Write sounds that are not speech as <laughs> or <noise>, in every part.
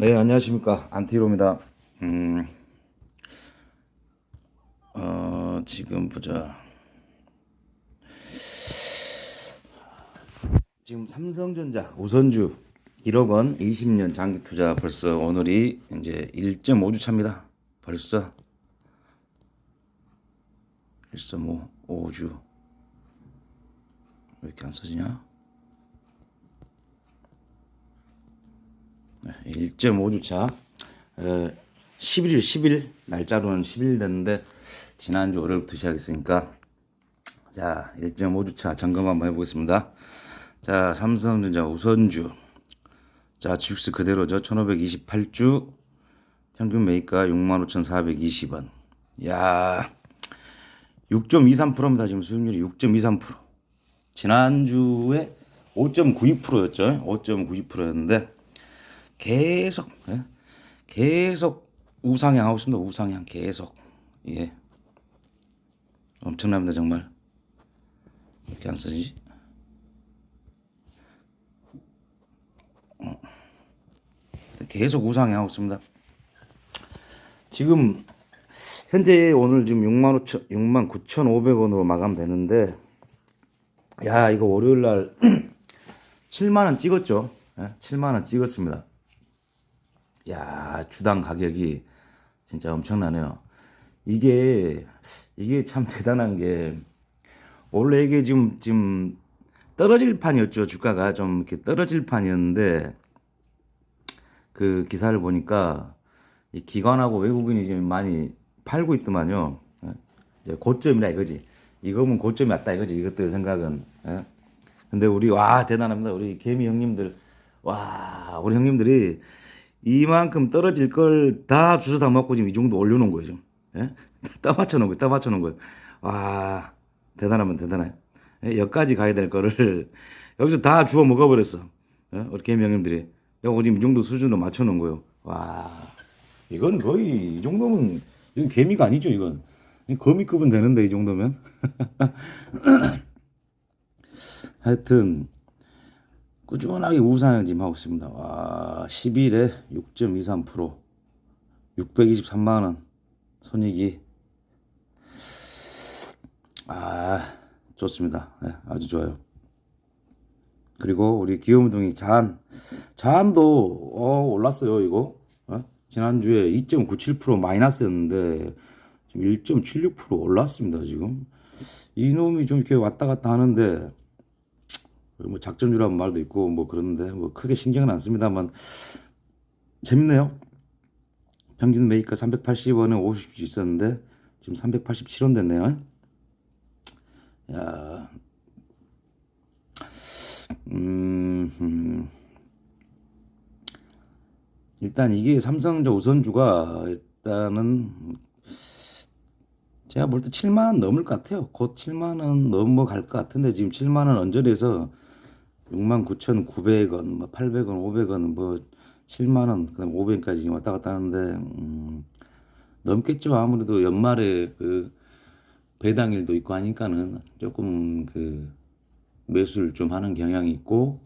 네, 안녕하십니까. 안티로입니다. 음, 어, 지금 보자. 지금 삼성전자 우선주 1억 원 20년 장기 투자 벌써 오늘이 이제 1.5주 차입니다. 벌써 1.5주 왜 이렇게 안 써지냐? 네, 1.5주 차. 어, 11일 10일 날짜로는 10일 됐는데 지난주 월요일부터 시작했으니까. 자 1.5주 차 점검 한번 해보겠습니다. 자 삼성전자 우선주. 자 주식수 그대로죠. 1528주. 평균 매입가 65,420원. 야 6.23%입니다. 지금 수익률이 6.23% 지난주에 5.92%였죠. 5.92%였는데 계속 예? 계속 우상향 하고 있습니다. 우상향 계속 예 엄청납니다 정말 이렇게 안 쓰지? 어. 계속 우상향 하고 있습니다. 지금 현재 오늘 지금 6만 5천 6만 9,500원으로 마감되는데 야 이거 월요일 날 <clears throat> 7만 원 찍었죠? 예? 7만 원 찍었습니다. 야, 주당 가격이 진짜 엄청나네요. 이게 이게 참 대단한 게 원래 이게 지금 지금 떨어질 판이었죠. 주가가 좀 이렇게 떨어질 판이었는데 그 기사를 보니까 이 기관하고 외국인이 지금 많이 팔고 있더만요. 예? 이제 고점이라 이거지. 이거면 고점이 왔다 이거지. 이것들 생각은. 예? 근데 우리 와 대단합니다. 우리 개미 형님들 와 우리 형님들이 이만큼 떨어질 걸 다 주워 다 먹고 지금 이 정도 올려놓은 거예요. 지금. 예? <laughs> 따 맞춰놓은 거예요. 따 맞춰놓은 거예요. 와 대단하면 대단해. 예? 여기까지 가야 될 거를 <laughs> 여기서 다 주워 먹어버렸어. 예? 우리 개미 형님들이. 요거 지금 이 정도 수준으로 맞춰놓은 거예요. 와 이건 거의 이 정도면 이건 개미가 아니죠 이건. 이 거미급은 되는데 이 정도면. <laughs> 하여튼 꾸준하게 우상을 지금 하고 있습니다. 와, 10일에 6.23% 623만 원 손익이 아 좋습니다. 네, 아주 좋아요. 그리고 우리 기업운동이 자한 자한도 어, 올랐어요 이거 어? 지난주에 2.97% 마이너스였는데 지금 1.76% 올랐습니다 지금 이놈이 좀 이렇게 왔다 갔다 하는데 뭐 작전주라는 말도 있고 뭐 그러는데 뭐 크게 신경은 안 씁니다만 재밌네요. 평균 매입가 380원에 50주 있었는데 지금 387원 됐네요. 야, 음, 음. 일단 이게 삼성전자 우선주가 일단은 제가 볼 때 7만 원 넘을 것 같아요. 곧 7만 원 넘어갈 것 같은데 지금 7만 원 언저리에서 69,900원, 뭐 800원, 500원, 뭐 7만 원, 그다음 500원까지 왔다 갔다 하는데 음, 넘겠죠. 아무래도 연말에 그 배당일도 있고 하니까는 조금 그 매수를 좀 하는 경향이 있고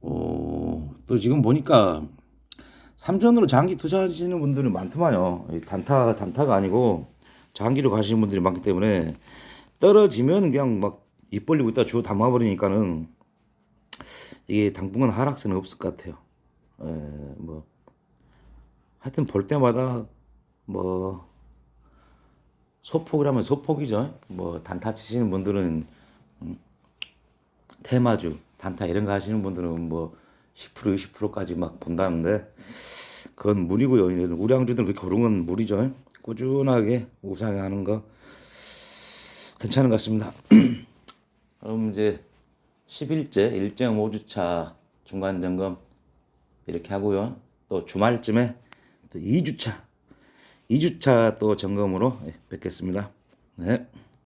어, 또 지금 보니까 삼전으로 장기 투자하시는 분들은 많더만요. 이 단타 단타가 아니고 장기로 가시는 분들이 많기 때문에 떨어지면 그냥 막 입 벌리고 있다 주워 담아버리니까는 이게 당분간 하락세는 없을 것 같아요. 에, 뭐 하여튼 볼 때마다 뭐 소폭이라면 소폭이죠. 뭐 단타 치시는 분들은 음, 테마주 단타 이런 거 하시는 분들은 뭐 10% 20%까지 막 본다는데 그건 무리고요. 우량주들은 그렇게 오른 건 무리죠. 꾸준하게 우상하는 거 괜찮은 것 같습니다. <clears throat> 그럼 이제 10일째 1.5주차 중간 점검 이렇게 하고요. 또 주말쯤에 또 2주차 2주차 또 점검으로 예, 뵙겠습니다. 네.